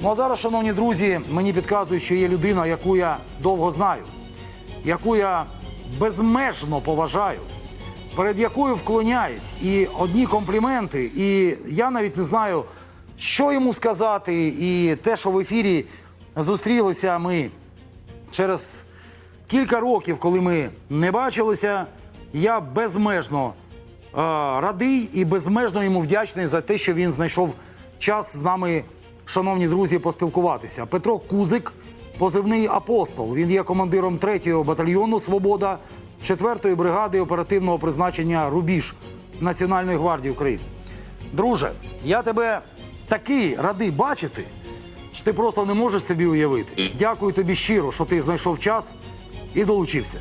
Ну а зараз, шановні друзі, мені підказують, що є людина, яку я довго знаю, яку я безмежно поважаю, перед якою вклоняюсь, і одні компліменти, і я навіть не знаю, що йому сказати, і те, що в ефірі зустрілися ми через кілька років, коли ми не бачилися, я безмежно е, радий і безмежно йому вдячний за те, що він знайшов час з нами, шановні друзі, поспілкуватися. Петро Кузик, позивний апостол. Він є командиром 3-го батальйону Свобода 4-ї бригади оперативного призначення Рубіж Національної гвардії України. Друже, я тебе такий радий бачити, що ти просто не можеш собі уявити. Дякую тобі щиро, що ти знайшов час і долучився.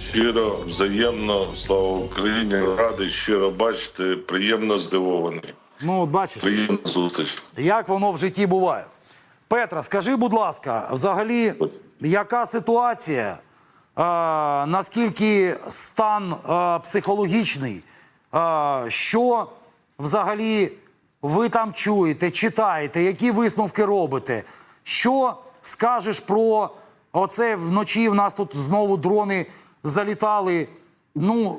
Щиро, взаємно, слава Україні. Радий щиро бачити, приємно здивований. Ну, от бачиш, зустріч. як воно в житті буває. Петра, скажи, будь ласка, взагалі, яка ситуація, а, наскільки стан а, психологічний, а, що взагалі ви там чуєте, читаєте, які висновки робите? Що скажеш про оце вночі? В нас тут знову дрони залітали. Ну,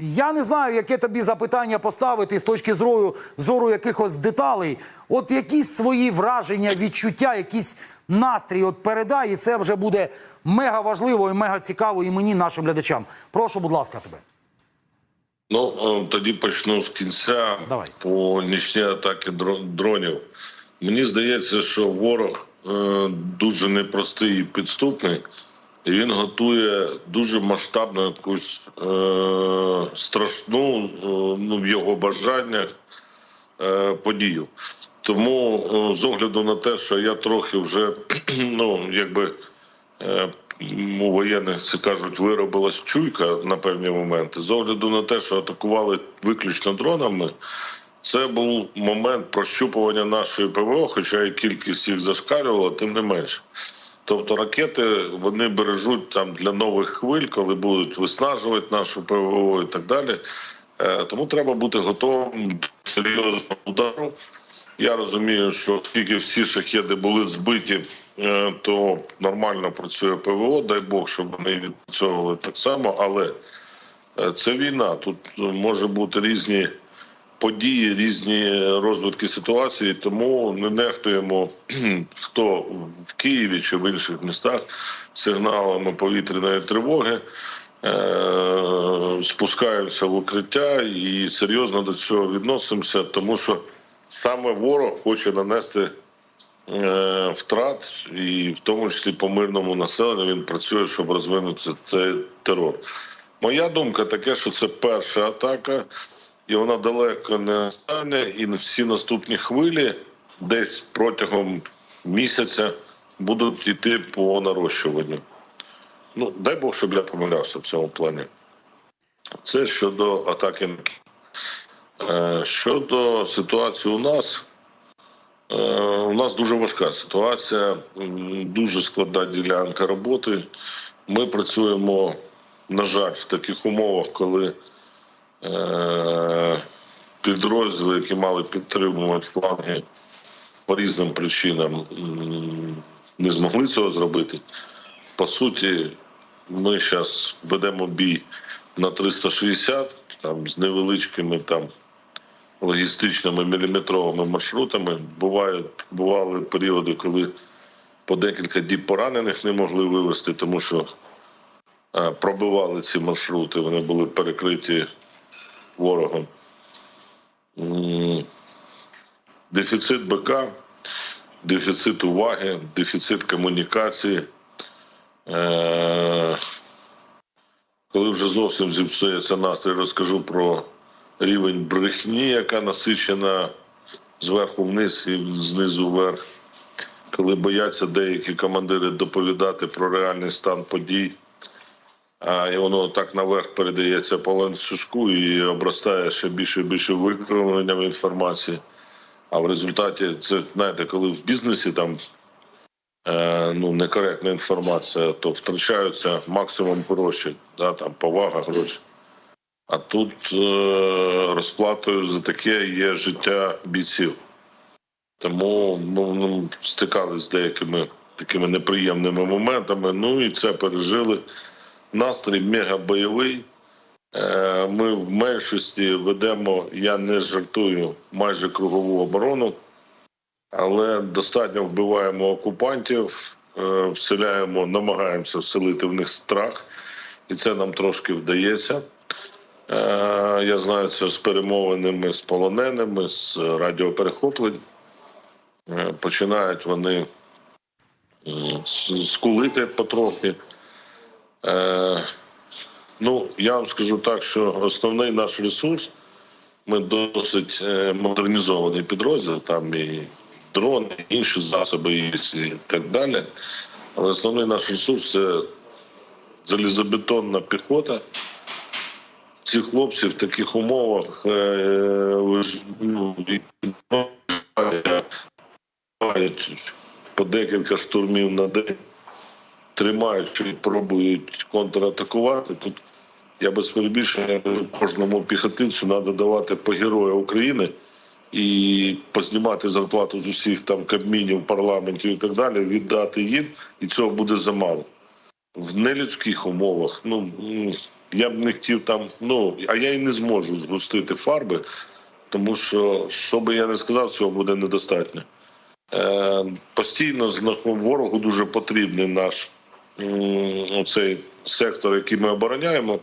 я не знаю, яке тобі запитання поставити з точки зору, зору якихось деталей. От якісь свої враження, відчуття, якийсь настрій от передай, і це вже буде мега важливо і мега цікаво і мені, нашим глядачам. Прошу, будь ласка, тебе. Ну е, тоді почну з кінця Давай. по нічні атаки дро- дронів. Мені здається, що ворог е, дуже непростий і підступний, він готує дуже масштабну якусь е, страшну е, ну, в його бажаннях е, подію. Тому е, з огляду на те, що я трохи вже ну якби е, у воєнних це кажуть, виробилась чуйка на певні моменти. З огляду на те, що атакували виключно дронами, це був момент прощупування нашої ПВО, хоча і кількість їх зашкалювала, тим не менше. Тобто ракети вони бережуть там для нових хвиль, коли будуть виснажувати нашу ПВО і так далі. Е, Тому треба бути готовим до серйозного удару. Я розумію, що оскільки всі шахеди були збиті, е, то нормально працює ПВО. Дай Бог, щоб вони відпрацьовували так само. Але е, це війна. Тут може бути різні події, різні розвитки ситуації. Тому не нехтуємо хто в Києві чи в інших містах сигналами повітряної тривоги. Е, Спускаємося в укриття і серйозно до цього відносимося, тому що саме ворог хоче нанести е, втрат, і в тому числі по мирному населенню він працює, щоб розвинути цей терор. Моя думка таке, що це перша атака, і вона далеко не стане, і всі наступні хвилі десь протягом місяця будуть йти по нарощуванню. Ну, дай Бог, щоб я помилявся в цьому плані. Це щодо атаки. Е, Щодо ситуації у нас, е, у нас дуже важка ситуація, дуже складна ділянка роботи. Ми працюємо, на жаль, в таких умовах, коли підрозділи, які мали підтримувати фланги по різним причинам, не змогли цього зробити. По суті, ми зараз ведемо бій на 360, там з невеличкими там логістичними міліметровими маршрутами. Бувають бували періоди, коли по декілька діб поранених не могли вивезти, тому що е, пробивали ці маршрути, вони були перекриті ворогом. Дефіцит БК, дефіцит уваги, дефіцит комунікації. Е, Коли вже зовсім зіпсується настрій, розкажу про рівень брехні, яка насичена зверху вниз і знизу вверх. Коли бояться деякі командири доповідати про реальний стан подій, а і воно так наверх передається по ланцюжку і обростає ще більше і більше викривленням інформації. А в результаті це знаєте, коли в бізнесі там е, ну, некоректна інформація, то втрачаються максимум гроші, да, там повага гроші. А тут е, розплатою за таке є життя бійців. Тому ну, ну, стикалися з деякими такими неприємними моментами. Ну і це пережили. Настрій мегабойовий. Е, Ми в меншості ведемо, я не жартую, майже кругову оборону, але достатньо вбиваємо окупантів, е, вселяємо, намагаємося вселити в них страх, і це нам трошки вдається. Е, Я знаю це з перемовинами з полоненими, з радіоперехоплень. Починають вони скулити потрохи. Е, Ну, я вам скажу так, що основний наш ресурс, ми досить е, модернізований підрозділ, там і дрони, і інші засоби і так далі. Але основний наш ресурс це залізобетонна піхота. Ці хлопці в таких умовах е, ви ж, ну, мають по декілька штурмів на день, тримають і пробують контратакувати. Тут я без перебільшення кожному піхотинцю треба давати по герою України і познімати зарплату з усіх там кабмінів, парламентів і так далі, віддати їм, і цього буде замало. В нелюдських умовах, ну я б не хотів там, ну а я і не зможу згустити фарби, тому що, що би я не сказав, цього буде недостатньо. Е, постійно ворогу дуже потрібний наш м, оцей сектор, який ми обороняємо.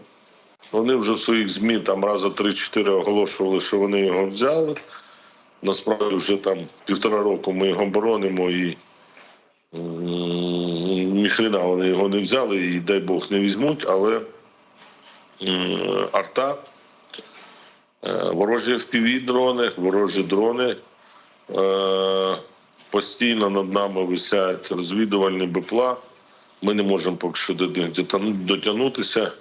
Вони вже в своїх ЗМІ там раза 3-4 оголошували, що вони його взяли. Насправді вже там півтора року ми його боронимо і ніхрена вони його не взяли і дай Бог не візьмуть, але арта, е, ворожі fpv дрони, ворожі дрони. Е, Постійно над нами висять розвідувальні БПЛА. Ми не можемо поки що до них дотягнутися.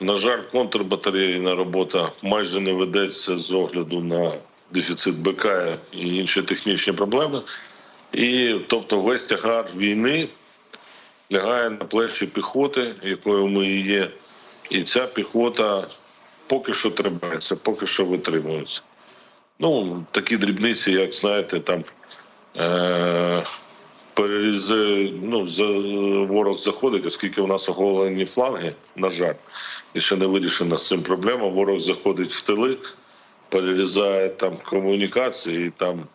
На жаль, контрбатарейна робота майже не ведеться з огляду на дефіцит БК і інші технічні проблеми. І тобто весь тягар війни лягає на плечі піхоти, якою ми і є. І ця піхота поки що тримається, поки що витримується. Ну, такі дрібниці, як знаєте, там е- ну, за, ворог заходить, оскільки у нас оголені фланги, на жаль, і ще не вирішена з цим проблема. Ворог заходить в тили, перерізає там комунікації, і там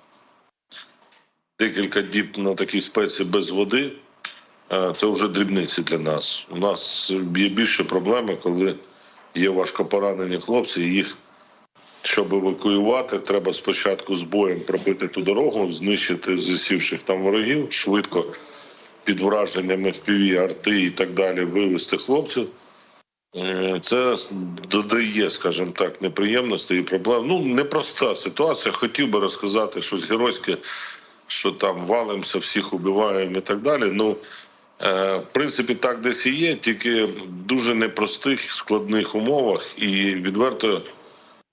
декілька діб на такій спеці без води. Е, Це вже дрібниці для нас. У нас є більше проблеми, коли є важкопоранені хлопці, і їх щоб евакуювати, треба спочатку з боєм пробити ту дорогу, знищити засівших там ворогів, швидко під враженнями FPV, арти і так далі вивести хлопців. Е, Це додає, скажімо так, неприємностей і проблем. Ну, непроста ситуація. Хотів би розказати щось геройське, що там валимося, всіх убиваємо і так далі. Ну, е, в принципі, так десь і є, тільки в дуже непростих, складних умовах і відверто.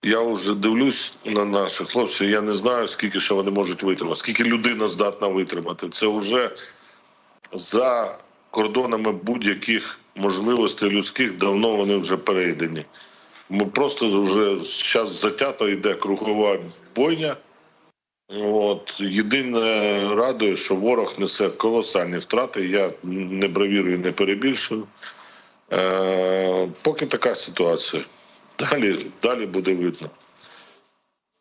Я вже дивлюсь на наших хлопців. Я не знаю, скільки ще вони можуть витримати, скільки людина здатна витримати. Це вже за кордонами будь-яких можливостей людських давно вони вже перейдені. Ми просто вже зараз затято йде кругова бойня. От єдине радує, що ворог несе колосальні втрати. Я не бравірую, не перебільшую. Е, поки така ситуація. Далі, далі буде видно.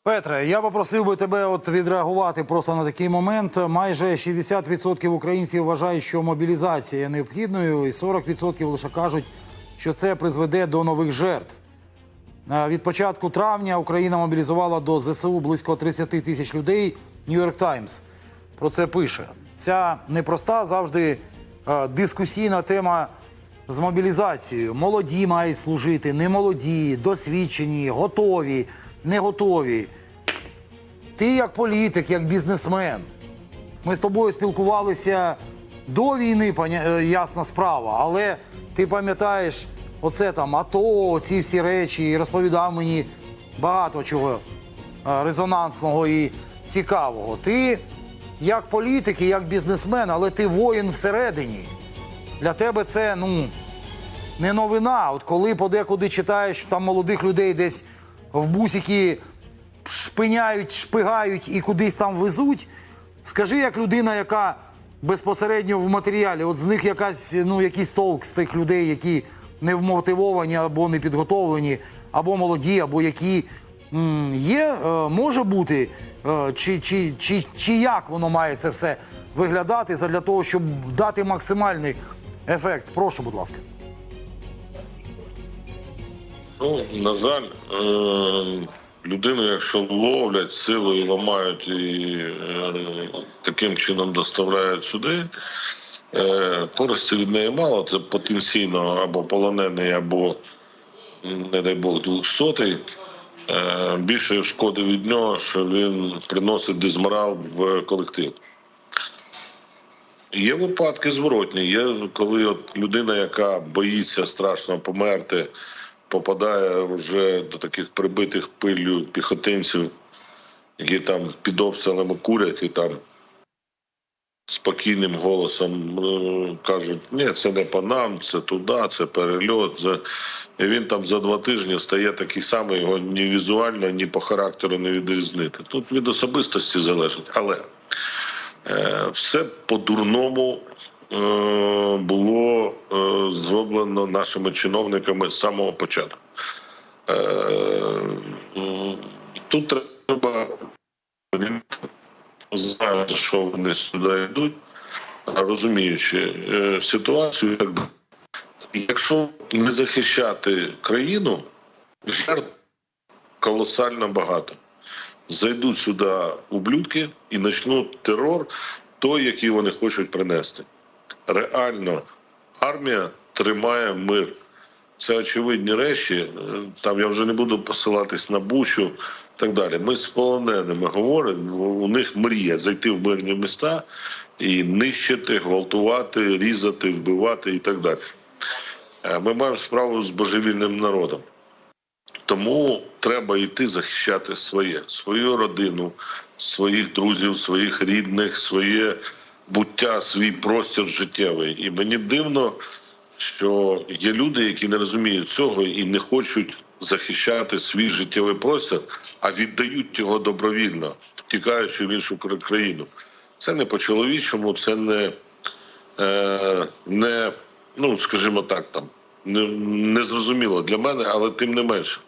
Петре, я попросив би тебе от відреагувати просто на такий момент. Майже 60% українців вважають, що мобілізація є необхідною, і 40% лише кажуть, що це призведе до нових жертв. Е, Від початку травня Україна мобілізувала до ЗСУ близько 30 тисяч людей. Нью-Йорк Таймс про це пише. Ця непроста, завжди е, дискусійна тема з мобілізацією. Молоді мають служити, немолоді, досвідчені, готові, не готові. Ти як політик, як бізнесмен. Ми з тобою спілкувалися до війни, е, ясна справа, але ти пам'ятаєш оце там АТО, ці всі речі, і розповідав мені багато чого е, резонансного і цікавого. Ти як політик і як бізнесмен, але ти воїн всередині. Для тебе це ну не новина. От коли подекуди читаєш, там молодих людей десь в бусики шпиняють, шпигають і кудись там везуть. Скажи, як людина, яка безпосередньо в матеріалі, от з них якась, ну, якийсь толк з тих людей, які не вмотивовані або не підготовлені, або молоді, або які є, е, може бути, е, чи, чи, чи, чи як воно має це все виглядати для того, щоб дати максимальний ефект. Прошу, будь ласка. Ну, на жаль, е- людину, якщо ловлять силою, ламають і е- таким чином доставляють сюди, е- користі від неї мало. Це потенційно або полонений, або, не дай Бог, двохсотий. Е- більше шкоди від нього, що він приносить дезморал в колектив. Є випадки зворотні. Є коли от людина, яка боїться страшно померти, попадає вже до таких прибитих пиллю піхотинців, які там під обстрілами курять і там спокійним голосом е, кажуть: ні, це не по нам, це туди, це перельот. Це... І він там за два тижні стає такий самий, його ні візуально, ні по характеру не відрізнити. Тут від особистості залежить. Але все по-дурному е, було е, зроблено нашими чиновниками з самого початку. Е, Тут треба знати, що вони сюди йдуть, розуміючи е, ситуацію. Якщо не захищати країну, жертв колосально багато зайдуть сюди ублюдки і почнуть терор, той, який вони хочуть принести. Реально, армія тримає мир. Це очевидні речі. Там я вже не буду посилатись на Бучу так далі. Ми з полоненими говоримо, у них мрія зайти в мирні міста і нищити, гвалтувати, різати, вбивати і так далі. Е, Ми маємо справу з божевільним народом. Тому треба йти захищати своє, свою родину, своїх друзів, своїх рідних, своє буття, свій простір життєвий. І мені дивно, що є люди, які не розуміють цього і не хочуть захищати свій життєвий простір, а віддають його добровільно, втікаючи в іншу країну. Це не по-чоловічому, це не, е, не ну скажімо так, там не, не для мене, але тим не менше.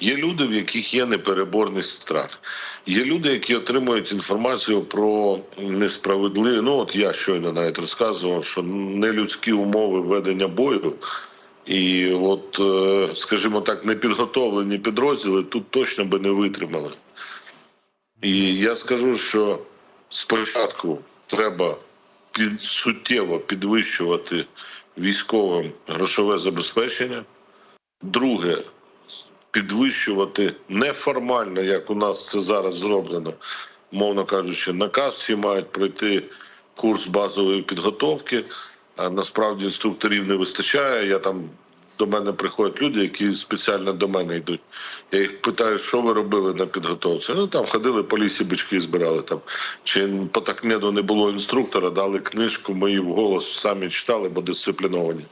Є люди, в яких є непереборний страх. Є люди, які отримують інформацію про несправедливі. Ну от я щойно навіть розказував, що нелюдські умови ведення бою, і от, е, скажімо так, непідготовлені підрозділи тут точно би не витримали. І я скажу, що спочатку треба під, суттєво підвищувати військовим грошове забезпечення. Друге, підвищувати неформально, як у нас це зараз зроблено, мовно кажучи, наказ всі мають пройти курс базової підготовки. А насправді інструкторів не вистачає. Я там до мене приходять люди, які спеціально до мене йдуть. Я їх питаю, що ви робили на підготовці. Ну там ходили по лісі, бички збирали там. Чи по такмеду не було інструктора, дали книжку, мої вголос самі читали, бо дисципліновані.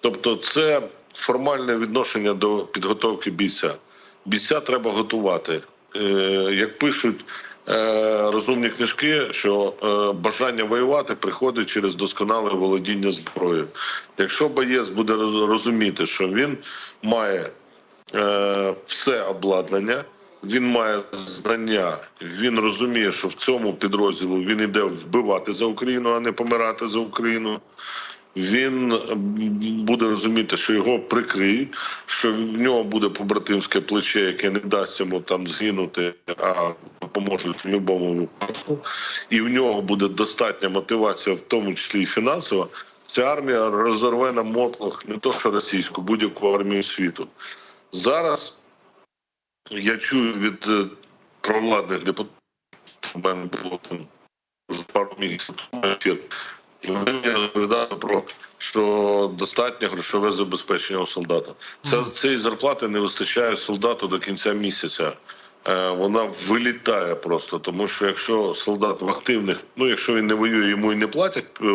Тобто, це формальне відношення до підготовки бійця. Бійця треба готувати. Е, як пишуть розумні книжки, що е, бажання воювати приходить через досконале володіння зброєю. Якщо боєць буде розуміти, що він має е, все обладнання, він має знання, він розуміє, що в цьому підрозділу він іде вбивати за Україну, а не помирати за Україну він буде розуміти, що його прикриють, що в нього буде побратимське плече, яке не дасть йому там згинути, а допоможуть в будь-якому випадку. І в нього буде достатня мотивація, в тому числі і фінансова. Ця армія розорве на мотлох не то що російську, будь-яку армію світу. Зараз я чую від е, провладних депутатів, у мене було там пару місяців і вони мені розповідали про що достатнє грошове забезпечення у солдата. Це цієї зарплати не вистачає солдату до кінця місяця. Е, Вона вилітає просто, тому що якщо солдат в активних, ну якщо він не воює, йому і не платять е,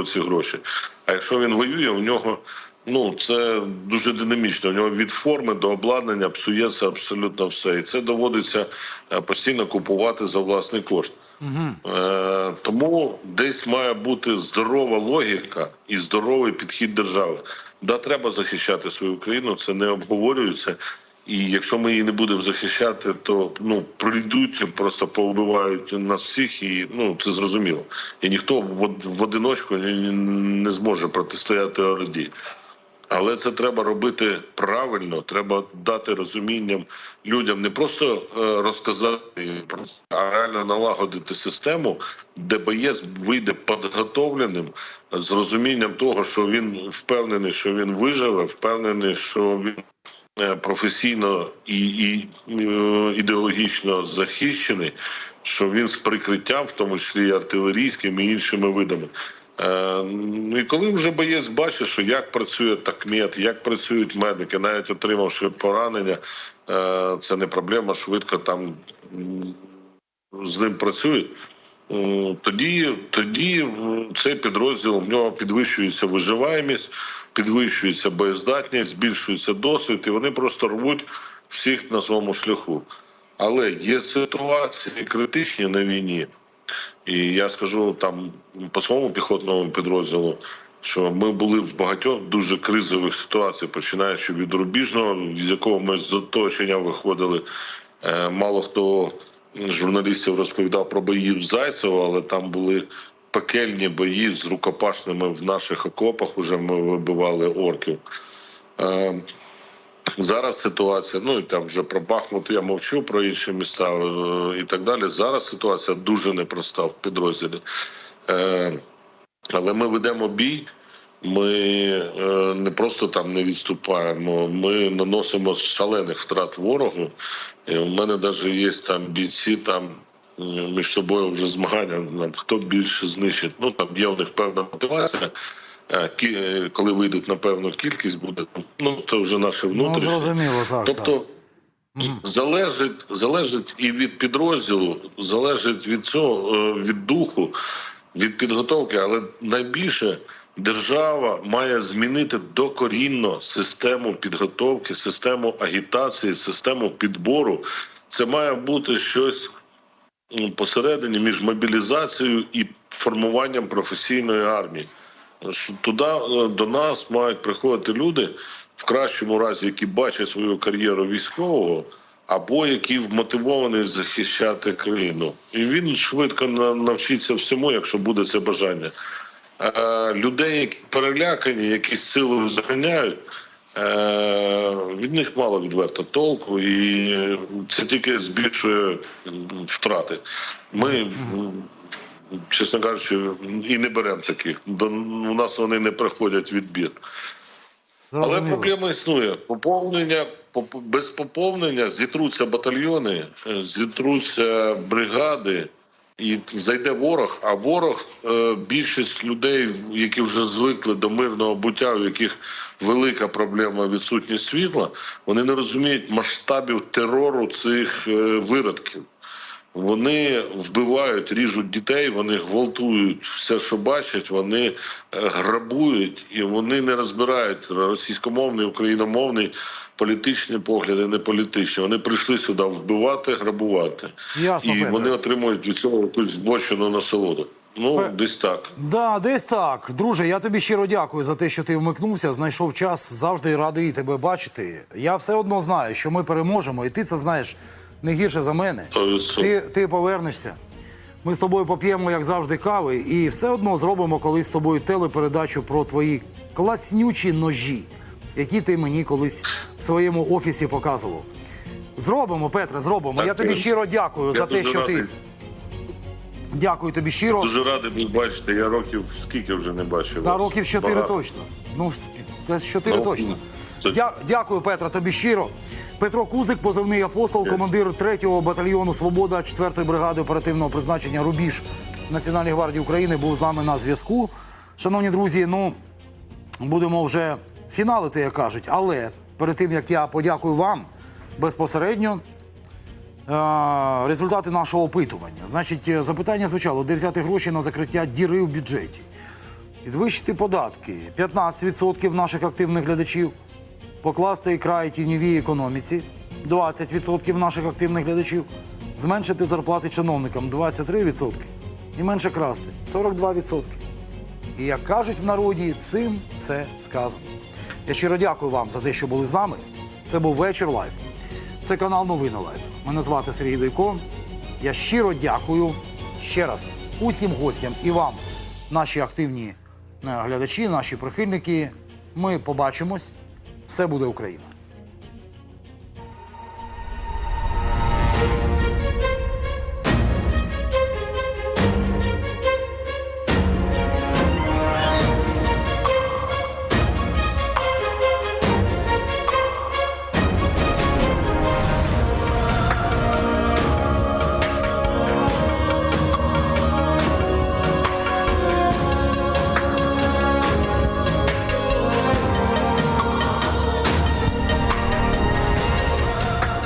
оці гроші. А якщо він воює, у нього ну це дуже динамічно. У нього від форми до обладнання псується абсолютно все, і це доводиться е, постійно купувати за власний кошт. Е, тому десь має бути здорова логіка і здоровий підхід держави. Да, треба захищати свою країну, це не обговорюється. І якщо ми її не будемо захищати, то ну прийдуть, просто повбивають нас всіх, і ну це зрозуміло. І ніхто в, в одиночку не зможе протистояти орді. Але це треба робити правильно. Треба дати розумінням людям не просто е, розказати, а реально налагодити систему, де боєць вийде підготовленим з розумінням того, що він впевнений, що він виживе, впевнений, що він е, професійно і, і е, ідеологічно захищений, що він з прикриттям, в тому числі і артилерійським і іншими видами. Е, ну і коли вже боєць бачить, що як працює такмет, як працюють медики, навіть отримавши поранення, е, це не проблема, швидко там з ним працюють. Тоді, тоді цей підрозділ в нього підвищується виживаємість, підвищується боєздатність, збільшується досвід, і вони просто рвуть всіх на своєму шляху. Але є ситуації критичні на війні, і я скажу там по своєму піхотному підрозділу, що ми були в багатьох дуже кризових ситуаціях, починаючи від рубіжного, з якого ми з оточення виходили. Е, Мало хто журналістів розповідав про бої в Зайцево, але там були пекельні бої з рукопашними в наших окопах. Уже ми вибивали орків. Зараз ситуація, ну і там вже про Бахмут я мовчу, про інші міста е, і так далі. Зараз ситуація дуже непроста в підрозділі. Е, але ми ведемо бій. Ми е, не просто там не відступаємо, ми наносимо шалених втрат ворогу. І у мене навіть є там бійці, там е, між собою вже змагання. Хто більше знищить. Ну там є у них певна мотивація. Е, Коли вийдуть на певну кількість, буде ну це вже наше Ну, зрозуміло, так. Тобто так. залежить, залежить і від підрозділу, залежить від цього, е, від духу, від підготовки, але найбільше держава має змінити докорінно систему підготовки, систему агітації, систему підбору. Це має бути щось посередині між мобілізацією і формуванням професійної армії. Туди е, до нас мають приходити люди в кращому разі, які бачать свою кар'єру військового, або які вмотивовані захищати країну. І він швидко навчиться всьому, якщо буде це бажання. Е, людей, які перелякані, які з силою заганяють. е, Від них мало відверто толку, і це тільки збільшує втрати. Ми, чесно кажучи, і не беремо таких. До у нас вони не проходять відбір. Але проблема існує. Поповнення поп- без поповнення зітруться батальйони, е, зітруться бригади, і зайде ворог. А ворог е, більшість людей, які вже звикли до мирного буття, у яких велика проблема відсутність світла, вони не розуміють масштабів терору цих е, виродків. Вони вбивають, ріжуть дітей, вони гвалтують все, що бачать, вони е, грабують і вони не розбирають російськомовний, україномовний, політичні погляди, не політичні. Вони прийшли сюди вбивати, грабувати. Ясно, і Петре. вони отримують від цього якусь збочену насолоду. Ну, Пе- десь так. Да, десь так. Друже, я тобі щиро дякую за те, що ти вмикнувся, знайшов час, завжди радий тебе бачити. Я все одно знаю, що ми переможемо, і ти це знаєш не гірше за мене. Ти, ти повернешся. Ми з тобою поп'ємо, як завжди, кави, і все одно зробимо колись з тобою телепередачу про твої класнючі ножі, які ти мені колись в своєму офісі показував. Зробимо, Петре, зробимо. Так, я тобі я- щиро дякую я за те, що ти. Дякую тобі щиро. Дуже радий був бачити. Я років скільки вже не бачив. Та років 4 Багато. точно. Ну, це 4 Ну, точно. Дя- дякую, Петра, тобі щиро. Петро Кузик, позивний апостол, командир 3-го батальйону Свобода 4-ї бригади оперативного призначення Рубіж Національної гвардії України, був з нами на зв'язку. Шановні друзі, ну будемо вже фіналити, як кажуть. Але перед тим як я подякую вам безпосередньо. е, Результати нашого опитування. Значить, е, запитання звучало, де взяти гроші на закриття діри в бюджеті. Підвищити податки 15% наших активних глядачів, покласти край тіньовій економіці 20% наших активних глядачів, Зменшити зарплати чиновникам 23% і менше красти 42%. І як кажуть в народі, цим все сказано. Я щиро дякую вам за те, що були з нами. Це був вечір лайф. Це канал Новини Лайф. Мене звати Сергій Дойко. Я щиро дякую ще раз усім гостям і вам, наші активні е, глядачі, наші прихильники. Ми побачимось. Все буде Україна.